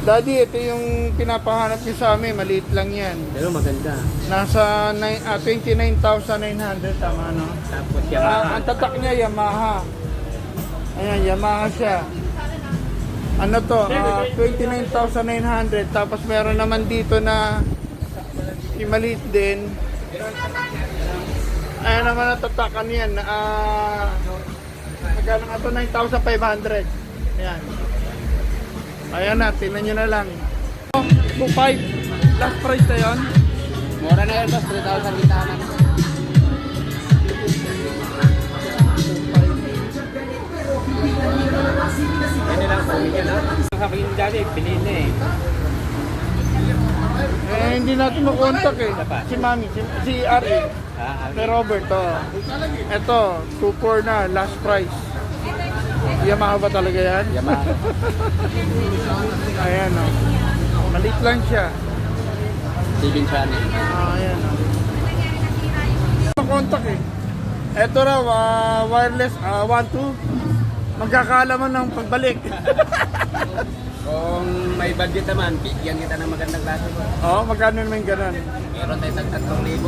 Daddy, ito yung pinapahanap niyo sa amin. Maliit lang yan. Pero maganda. Nasa nine- ah, 29,900. Tama, no? Tapos Ah, Yamaha. ang tatak niya, Yamaha. Ayan, Yamaha siya. Ano to? Ah, 29,900. Tapos meron naman dito na yung maliit din. Ayan naman ang tatakan yan. Ah, magkano nga to? 9,500. Ayan. Ayan na, tingnan nyo na lang. 2,500. Last price na yun. Mura na yun, boss. 3,000 kita na. Ano lang, pamilya na. Sabihin dati, piliin na eh. Eh, hindi natin makontak eh. Si Mami, si, si Ari. Ah, Robert, oh. Ito, 2-4 na, last price. Yamaha ba talaga yan? Yamaha. Ayan, oh. Malit lang siya. Steven Channel. Ah, ayan, oh. Makontak eh. Ito raw, ah, wireless, ah, 1-2. Magkakaalaman ng pagbalik. Kung may budget naman, bigyan kita ng magandang klase. oh, magkano naman ganun? Meron tayo tag 3,000. May